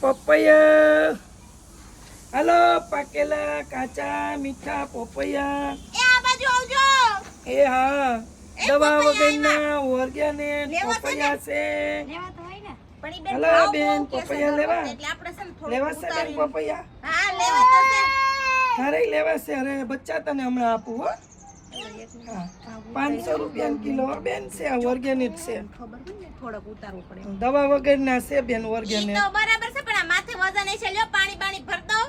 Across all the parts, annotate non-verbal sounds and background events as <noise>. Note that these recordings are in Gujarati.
પપૈયા. હાલો પાકેલા કાચા મીઠા પપૈયા. એ આ બાજુ આવજો. એ હા દવા વગરના ઓર્ગેનિક? પપૈયા છે. લેવા તો હોય ને. પણ બેન હાલો બેન, પપૈયા લેવા? લેવા છે બેન પપૈયા? હા લેવા તો છે. તારે લેવા છે. અરે બચ્ચા તને હમણાં આપું હા. પાંચસો રૂપિયા કિલો. બેન છે ઓર્ગેનિક છે. ને થોડોક ઉતારવું પડે. દવા વગરના છે બેન ઓર્ગેનિક તો બરાબર છે પણ આ માથે વજન છે લ્યો પાણી પાણી ભર દો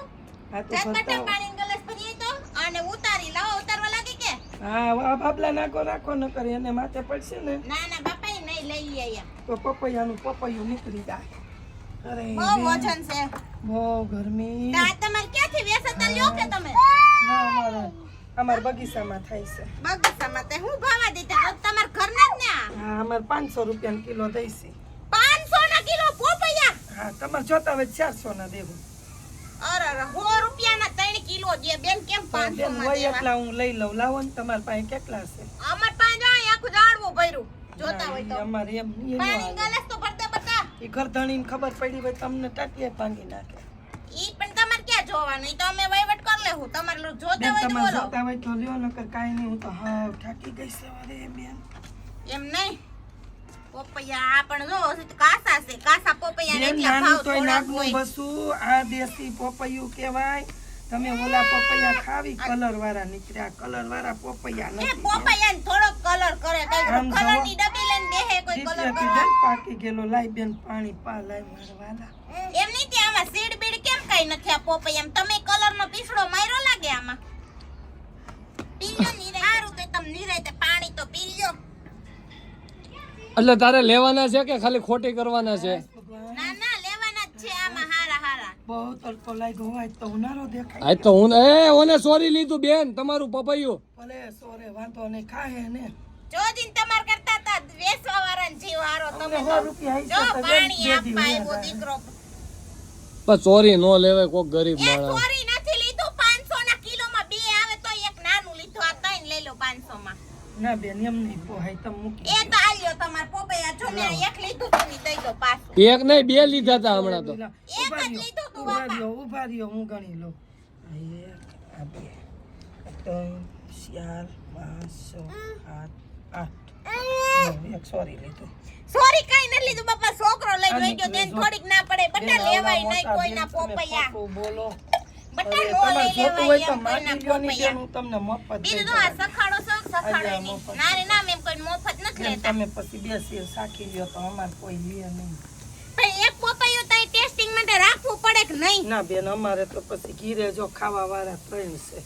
હા તો ચટપટા પાણી ગ્લાસ ભરીએ તો અને ઉતારી લાવો ઉતારવા લાગી કે? હા આ બાબલા નાખો રાખો ન કરી એને માથે પડશે ને. ના ના બાપા નહીં લઈ આયા તો પપૈયાનું પપૈયું નીકળી જાય. અરે બહુ વજન છે. બહુ ગરમી. તા તમારે ક્યાંથી વેસતા લ્યો કે તમે? ના અમારે. અમારા બગીચામાં થાય છે. બગીચામાં તે હું ભાવા દીધા તો તમાર ઘરના જ ને હા અમારે પાંચસો રૂપિયાનો કિલો દઈશી 500 ના કિલો પોપૈયા? હા તમારે જોતા હોય ચારસો ના દેવું. અરે અરે રૂપિયાના ત્રણ કિલો જે બેન કેમ પાંચસો બેનમાં હોય એટલા હું લઈ લઉં. લાવો ને તમાર પાસે કેટલા છે? અમાર પાસે આખું ઝાડવું ભર્યું. જોતા હોય તો. અમારે એમ પાણી. ગલાસ તો ભરતે બતા ઈ ઘરધણીને ખબર પડી તમને ટાટિયા ભાંગી નાખે. ઈ પણ જોવાનું ઈ તો અમે વહીવટ કરી લેવું તમારે જોતા હોય તો બોલો. જોતા હોય તો લ્યો નકર કાંઈ નહીં હું તો હાવ થાકી ગઈ છે અરે એમ નહીં? પોપૈયા આ પણ જો કાસા છે. કાસા પોપૈયા બેન ભાવ તોય થોડાક બસું આ દેશી પપૈયું કહેવાય. તમે ઓલા પપૈયા ખાવી કલર વાળા નીકળ્યા. કલર વાળા પપૈયા નથી નથી પોપૈયાને થોડોક કલર કરે કઈ કલરની ડબ્બી લઈને બેહે કોઈ કલર કરવા. પાકી ગયેલો લાઈ બેન પાણી પા લાઈ મારવાલા. એમ નહીં કે કઈ નથી આ પોપૈયામાં તમે કલર નો પીસડો માર્યો લાગે આમાં? પીલ્યો <laughs> નીરે સારું તો તમ નીરે પાણી તો પીલ્યો. એટલે તારે લેવાના છે કે ખાલી ખોટી કરવાના છે? ના ના લેવાના જ છે આમાં હારા હારા. બહુ તડકો લાગ્યો હોય તો ઉનાળો દેખાય. આ તો હું એ ઓને સોરી લીધું બેન તમારું પપૈયું. ભલે સોરે વાંધો નહીં ખાહે ને. જો દિન તમાર કરતા તા વેસવા વાળા જીવ હારો તમે અમને તો. સો રૂપિયા જો તો પાણી આપવા આવ્યો દીકરો પણ ચોરી નો લેવાય કોક ગરીબ માણસ. ચોરી નથી લીધું 500 ના કિલોમાં બે આવે તો એક નાનું લીધું. આ ત્રણ લઈ લો 500 માં ના બેન એમ નહીં પોહાય તમ મૂકી એ તો આલ્યો તમાર પોપૈયા. જો મેં એક લીધું તું ની દઈ દો પાછું. એક નહીં બે લીધા હતા હમણાં તો. એક ઊભા જ રહ્યો, લીધું તું ઊભા રહ્યો, ઊભા રહ્યો, હું ગણી લઉં. આ એક, આ બે, ત્રણ, ચાર, પાંચ, છ, સાત, આઠ. એક સોરી લીધું. લીધું બાપા છોકરો લઈ લઈ ગયો તેને થોડીક ના પડે બટા લેવાય નહીં કોઈના પોપૈયા. બોલો. બટા નો લઈ લેવાય એમ કોઈના ની પોપૈયા. હું તમને મફત બીજું તો આ સખાડો છો સખાડો નહીં મફત. નારે નામ એમ કોઈ મફત નથી લેતા. તમે પછી બેસી સાખી લ્યો તો અમારે કોઈ લે નહીં. પણ એક પોપૈયો તો ટેસ્ટિંગ માટે રાખવું પડે કે નહીં? ના બેન અમારે તો પછી ઘીરે જો ખાવા વાળા ત્રણ છે.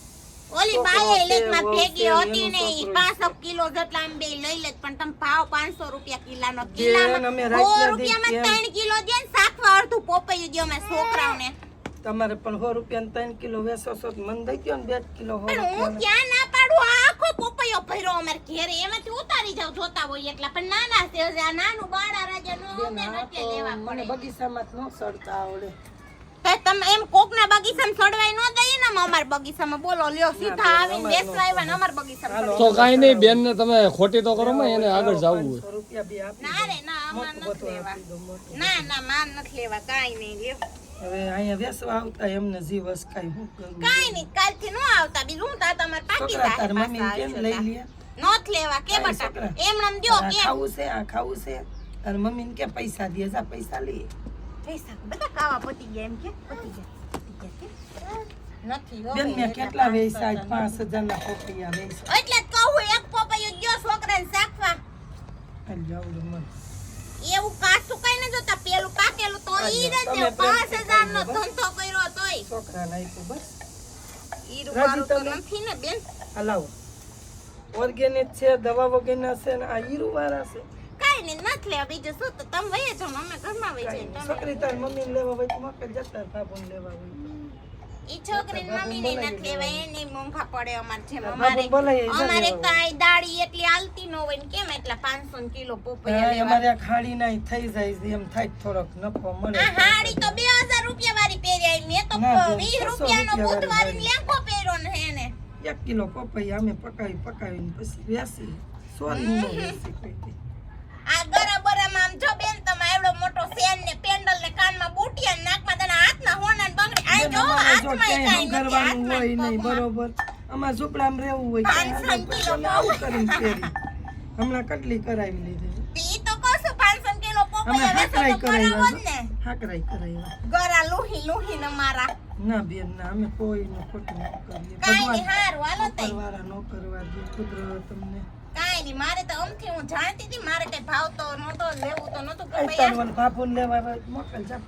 ઓલી બાએ છે, ભેગી હતી ને ઈ છોકરું પાંચસો છે. કિલો જેટલા આમ બે લઈ લેત પણ તમે ભાવ પાંચસો રૂપિયા કિલાનો. કિલામાં અમે સો રાતના રૂપિયામાં દી કેમ? ત્રણ કિલો દે ને સાખવા અડધું પોપૈયું દ્યો મે છોકરાઓને. તમારે પણ 100 રૂપિયા ત્રણ કિલો વેસો છો મને દઈ દો ને 2 કિલો હો હું ક્યાં ના પાડું? આખો પોપૈયો ભર્યો અમાર ઘેરે. એમાંથી ઉતારી જાવ જોતા હોય એટલા પણ નાના છે હજી આ નાનું બાળા રાજા નો લેવા મને પડે. બગીચામાં જ ન સડતા આવડે. તો તમે એમ કોકના બગીચામાં છોડવાય ન દઈએ ને અમાર બગીચામાં. બોલો લ્યો સીધા આવીને બેસવા આવ્યા ને અમાર બગીચામાં તો કાંઈ નહીં બેન ને તમે ખોટી તો કરો માં એને આગળ જવું હોય. પાંચસો રૂપિયા બી આપી ના રે ના અમાર નથી લેવા. આપી દો, મોટું. ના ના માન નથી લેવા કાઈ નહીં લ્યો. હવે અહીંયા વેસવા આવતા એમને જીવ અસકાય હું કરું? કાઈ નહીં કાલથી નો આવતા બીજું હું તા તમારે પાકી છોકરા તાર મમ્મી કેમ લઈ લે નોત લેવા કે બટા? એમ નમ દ્યો કે ખાવું છે આ ખાવું છે. તાર મમ્મીને કે પૈસા દે જા પૈસા લઈએ પૈસા બધા કાવા પતી ગયા એમ કે પતી ગયા પતી ગયા કે? નથી હો બેન મેં કેટલા પાંચસો વેચાય જણ. પાંચ હજાર ના પોપૈયા વેચાય એટલે જ કહું એક પોપૈયું ગયો છોકરાને શાકવા હાલ જાઉં મન. એવું કાચું કઈ ન જોતા પેલું પાકેલું તો ઈ જ નો બસ. ધંધો કર્યો તોય છોકરા આપ્યું બસ તો નથી ને બેન હલાવો ઓર્ગેનિક છે દવા વગરના છે ને આ ઈરુ વાળા છે નહીં નથી લેવા બીજું શું? તો તમે વહી છો મમ્મી ઘરમાં વહી કાંઈ તમે છોકરી તાર મમ્મી લેવા હોય તો મોકલ જતા બાબુને લેવા હોય ઈ છોકરી મમ્મી ને નથી લેવા એની મોંઘા પડે અમાર જેમ. અમારે અમારે. તો આ દાળી એટલી હાલતી ન હોય ને કેમ એટલા પાંચસો કિલો પોપૈયા લેવા? અમારે ખાડી ના થઈ જાય એમ થાય થોડોક નફો મળે આ હાડી તો બે હજાર રૂપિયા વાળી પહેરી મેં તો ના, બેન, વીસ 600 રૂપિયાનો રૂપિયા બુધવારી વાળી લેંઘો પહેર્યો ને એને. એક કિલો પપૈયા અમે પકાવી પકાવીને પછી વેસી. સોરી નો વેસી કોઈ દી. આ ગરા બરામાં આમ જો બેન તમે એવડો મોટો ફેન ને પેન્ડલ ને કાનમાં બુટિયા ને નાકમાં જો હાથમાંય ક્યાંય કાંઈ નથી, હંગરવાનું હોય હાથમાં નહીં પગમાં. બરોબર અમારે ઝૂંપડામાં રહેવું હોય તમે આવું કરીને ફેરી હમણાં કેટલી કરાવી લીધી ઈ તો કહું 500 કિલો પપૈયા વેચો તો કરાવો જ ને. હાકરાઈ કરાવ્યા ગરા લુહી ને મારા. ના બેન ના અમે કોઈનું ખોટું ન કરીએ કાંઈ નહીં, હારું, તઈ. ઉપરવાળા ન કરવા દે પુત્ર તમને કાંઈ ની મારે તો અમથી હું જાણતી હતી, મારે કઈ ભાવતો નહોતો, લેવું બાપુને મોકલ જા.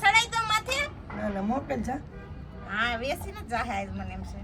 સડાઈ તો માથે. ના ના મોકલ જા હા, વેચીને જ જાહે આજ મને એમ છે.